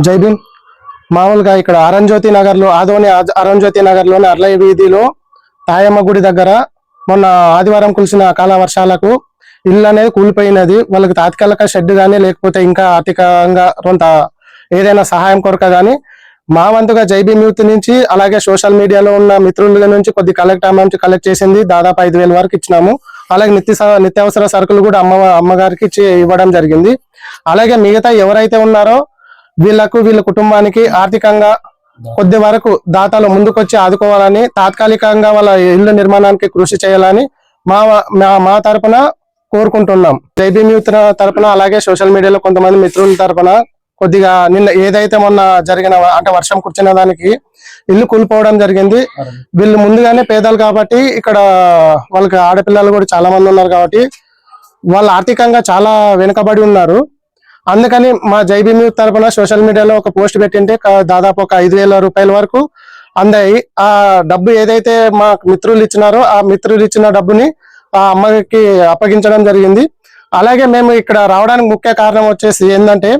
జై భీమ్. మామూలుగా ఇక్కడ అరంజ్యోతి నగర్లో ఆదోని ఆజ్- అరంజ్యోతి అర్లయ్య వీధిలో తాయమ్మ గుడి దగ్గర మొన్న ఆదివారం కులిసిన అకాల వర్షాలకు ఇల్లు అనేది కూలిపోయినది. వాళ్ళకి తాత్కాలిక షెడ్ కానీ లేకపోతే ఇంకా ఆర్థికంగా కొంత ఏదైనా సహాయం కొరక కానీ మా వంతుగా జైబీ యూత్ నుంచి అలాగే సోషల్ మీడియాలో ఉన్న మిత్రుల నుంచి కొద్ది కలెక్ట్ అమౌంట్ కలెక్ట్ చేసింది. దాదాపు ఐదు వేల వరకు ఇచ్చినాము. అలాగే నిత్య స- నిత్యావసర సరుకులు కూడా అమ్మ అమ్మగారికి ఇచ్చి ఇవ్వడం జరిగింది. అలాగే మిగతా ఎవరైతే ఉన్నారో వీళ్ళకు వీళ్ళ కుటుంబానికి ఆర్థికంగా కొద్ది వరకు దాతలు ముందుకొచ్చి ఆదుకోవాలని తాత్కాలికంగా వాళ్ళ ఇల్లు నిర్మాణానికి కృషి చేయాలని మా మా- మా తరపున కోరుకుంటున్నాం. జైబీ యూత్ తరపున అలాగే సోషల్ మీడియాలో కొంతమంది మిత్రుల తరపున కొద్దిగా నిన్న ఏదైతే మొన్న జరిగిన అంటే వర్షం కుర్చిన దానికి ఇల్లు కూలిపోవడం జరిగింది. వీళ్ళు ముందుగానే పేదలు కాబట్టి ఇక్కడ వాళ్ళకి ఆడపిల్లలు కూడా చాలా మంది ఉన్నారు కాబట్టి వాళ్ళు ఆర్థికంగా చాలా వెనుకబడి ఉన్నారు. అందుకని మా జైబీ తరపున సోషల్ మీడియాలో ఒక పోస్ట్ పెట్టింటే దాదాపు ఒక ఐదు వేల రూపాయల వరకు అందాయి. ఆ డబ్బు ఏదైతే మా మిత్రులు ఇచ్చినారో ఆ మిత్రులు ఇచ్చిన డబ్బుని ఆ అమ్మకి అప్పగించడం జరిగింది. అలాగే మేము ఇక్కడ రావడానికి ముఖ్య కారణం వచ్చేసి ఏంటంటే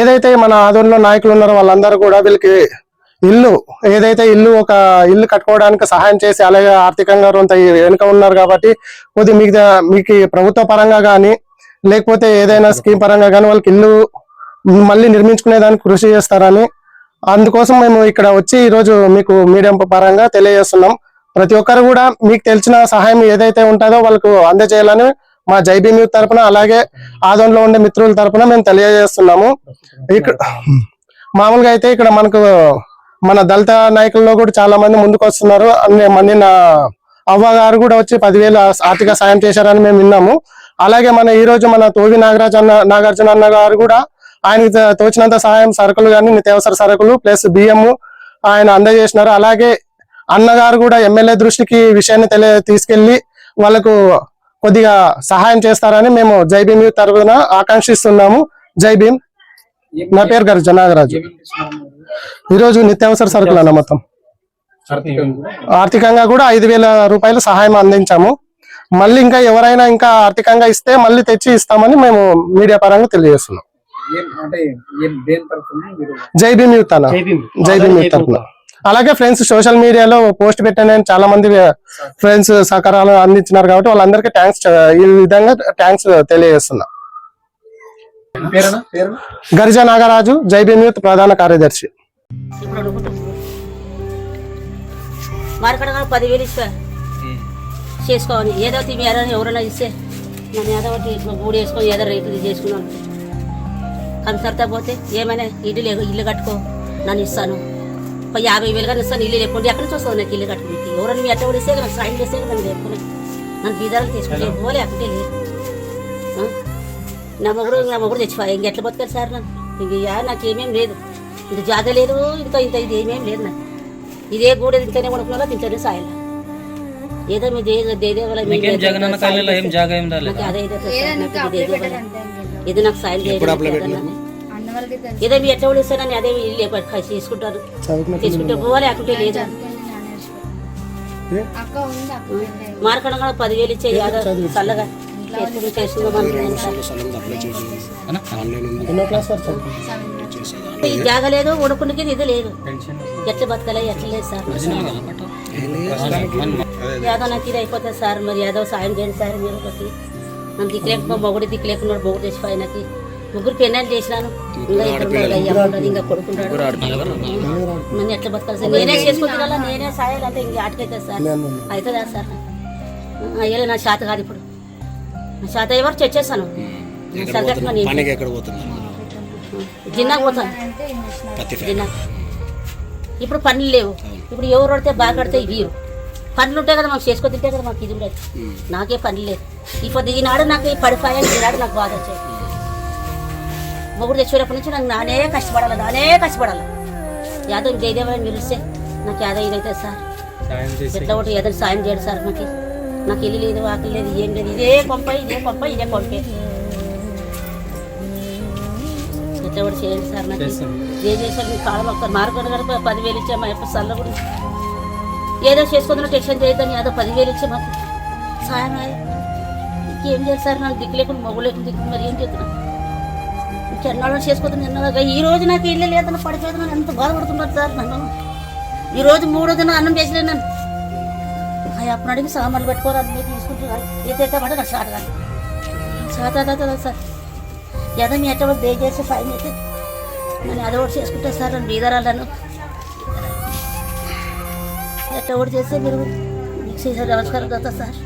ఏదైతే మన ఆదోళనలో నాయకులు ఉన్నారో వాళ్ళందరూ కూడా వీళ్ళకి ఇల్లు ఏదైతే ఇల్లు ఒక ఇల్లు కట్టుకోవడానికి సహాయం చేసి అలాగే ఆర్థికంగా కొంత వెనుక ఉన్నారు కాబట్టి కొద్ది మీకు మీకు ప్రభుత్వ పరంగా కానీ లేకపోతే ఏదైనా స్కీమ్ పరంగా కానీ వాళ్ళకి ఇల్లు మళ్ళీ నిర్మించుకునే దానికి కృషి చేస్తారని అందుకోసం మేము ఇక్కడ వచ్చి ఈరోజు మీకు మీడియం పరంగా తెలియజేస్తున్నాం. ప్రతి ఒక్కరు కూడా మీకు తెలిసిన సహాయం ఏదైతే ఉంటుందో వాళ్ళకు అందజేయాలని మా జైబీ మీ తరపున అలాగే ఆదంలో ఉండే మిత్రుల తరపున మేము తెలియజేస్తున్నాము. ఇక్కడ మామూలుగా అయితే ఇక్కడ మనకు మన దళిత నాయకుల్లో కూడా చాలా మంది ముందుకు వస్తున్నారు. అన్ని మన నా అవ్వ గారు కూడా వచ్చి పదివేలు ఆర్థిక సాయం చేశారని మేము విన్నాము. అలాగే మన ఈ రోజు మన తోవి నాగరాజ్ అన్న నాగార్జున అన్న గారు కూడా ఆయనకి తోచినంత సహాయం సరుకులు కానీ నిత్యావసర సరుకులు ప్లస్ బియ్యం ఆయన అందజేసినారు. అలాగే అన్నగారు కూడా ఎమ్మెల్యే దృష్టికి విషయాన్ని తెలియ తీసుకెళ్ళి వాళ్ళకు కొద్దిగా సహాయం చేస్తారని మేము జై భీమ్ యూత్ తరఫున ఆకాంక్షిస్తున్నాము. జై భీమ్. నా పేరు గారు జనాగరాజు ఈ రోజు నిత్యావసర సరుకులు అన్న మొత్తం. ఆర్థికంగా కూడా ఐదు వేల రూపాయలు సహాయం అందించాము. మళ్ళీ ఇంకా ఎవరైనా ఇంకా ఆర్థికంగా ఇస్తే మళ్ళీ తెచ్చి ఇస్తామని మేము మీడియా పరంగా తెలియజేస్తున్నాం. జై భీమ్ యూత్ అన్న. జై భీమ్. యూత్ తరఫున అలాగే ఫ్రెండ్స్ సోషల్ మీడియాలో పోస్ట్ పెట్టానని చాలా మంది ఫ్రెండ్స్ సహకారాలు అందించినారు కాబట్టి వాళ్ళందరికీ థ్యాంక్స్ ఈ విధంగా థ్యాంక్స్ తెలియజేస్తున్నా. గరిజా నాగరాజు జై భీమ్ యూత్ ప్రధాన కార్యదర్శి. పదివేలు ఇస్తా. చేసుకోవాలి. ఏదో తిని ఏదో ఎవరైనా ఇస్తే నన్ను ఏదో ఒకటి గూడు వేసుకొని ఏదో రేట్లు చేసుకున్నాను కన్సర్తా పోతే ఏమైనా ఇల్లు లే ఇల్లు కట్టుకో నన్ను ఇస్తాను. ఒక యాభై వేలు కానీ ఇస్తాను ఇల్లు లేకుండా ఎక్కడి నుంచి వస్తుంది నాకు ఇల్లు కట్టుకుంటే ఎవరైనా మీ అట్ట కూడా ఇస్తే నాకు సాయం చేస్తే నన్ను లేపుకుని? నన్ను బీదాలు తీసుకుంటే పోలే అక్కడే లేదు? నా మొగుడు నా మొగుడు తెచ్చిపోయా ఇంక ఎట్లా బతకాలి సార్ నన్ను? ఇంక యా నాకేమేం లేదు. ఇంత జాగ లేదు ఇంకా ఇంత ఇది ఏమేం లేదు నాకు. ఇదే గూడె తింటేనే కొనుక్కున్నా తింటేనే సాయాలి? ఏదో మీ నాకు ఇదే. నాకు సాయం చేయాలి ఏదో మీ ఎట్లా ఇస్తానని అదే ఇల్లు చేసుకుంటారు తీసుకుంటే పోవాలి అక్కడే లేదు? మార్కడం కూడా పదివేలు ఇచ్చే చల్లగా చేసుకుని చేసుకుందాం ఎన్నో క్లాస్ వరకు ఈ జాగ లేదు ఉడుకునికి ఇది లేదు. ఎట్లా బతకలే ఎట్లా లేదు సార్? యాదో నాకు ఇది అయిపోతుంది సార్ మరి ఏదో సాయం చేయండి సార్ మీరు ఒకటి. నన్ను దిక్కులేక మొగుడు దిక్కులేకున్నాడు మొగుడు తెచ్చిపోయి నాకు. ముగ్గురు పెళ్ళాన్ని చేసినాను? ఇంకా ఇద్దరు అయ్యా ఉన్నాడు, ఇంకా కొడుకుంటాడు. నన్ను ఎట్లా బతకాలి సార్? నేనే చేసుకుంటున్నా నేనే సాయాలి అంటే ఇంక ఆటకైతే సార్. అవుతుందా సార్? అయ్యలే నా శాత కాదు ఇప్పుడు. నా శాత ఎవరు చచ్చేస్తాను పనికి ఎక్కడ పోతున్నారు? జిన్నా పోతాను. జిన్నా ఇప్పుడు పనులు లేవు. ఇప్పుడు ఎవరు పడితే బాగా కడితే ఇవ్వరు పనులు ఉంటాయి కదా మాకు చేసుకో తింటే కదా మాకు ఇది ఉండదు. నాకే పని లేదు. ఇప్పుడు ఈనాడు నాకు ఈ పడిపోయాను ఈనాడు నాకు బాధ వచ్చాయి మొగుడు తెచ్చేటప్పటి నుంచి నాకు నానే కష్టపడాలి నానే కష్టపడాలి. యాదవ్ జయదేవని పిలిస్తే నాకు యాదవ్ ఇదైతే సార్. ఎట్లా ఒకటి ఏదైనా సాయం చేయడు సార్ నాకు నాకు ఇల్లు లేదు ఆకలి లేదు ఏం లేదు. ఇదే పంప ఇదే పంప ఇదే పంపే ఎట్లా కూడా చేయండి సార్ నాకు. ఏ చేశారు? మీ కాలం ఒక మార్కెట్ కనుక పదివేలు ఇచ్చా మా యొక్క సల్ల కూడా ఏదో చేసుకుంటున్న టెన్షన్ చేయొద్దని ఏదో పదివేలు ఇచ్చా మాకు. సాయం. ఇంకేం చేస్తారు నాకు దిక్కు లేకుండా మొగ్గు లేకుండా దిక్కు మరి ఏం చేస్తున్నా ఎన్నాళ్ళు చేసుకోతుంది ఎన్నాళ్ళు ఈ రోజు నాకు ఇల్లు లేదని పడిపోతున్నాను ఎంత బాధపడుతున్నారు సార్ నన్ను. ఈ రోజు మూడో దిన అన్నం చేసలేను నన్ను. అప్పుడు అడిగి సామాన్లు పెట్టుకోవాలి మీరు తీసుకుంటున్నారు ఏదైతే పడ నాకు షాట్ కాదు. అవుతుంది సార్. ఏదో మీ బే దయచేసి ఫైన్ అయితే నేను అది ఒకటి చేసుకుంటే సార్ నన్ను బీదరాలను ఎట్ట ఒకటి చేస్తే మీరు మీకు నమస్కారం కదా సార్.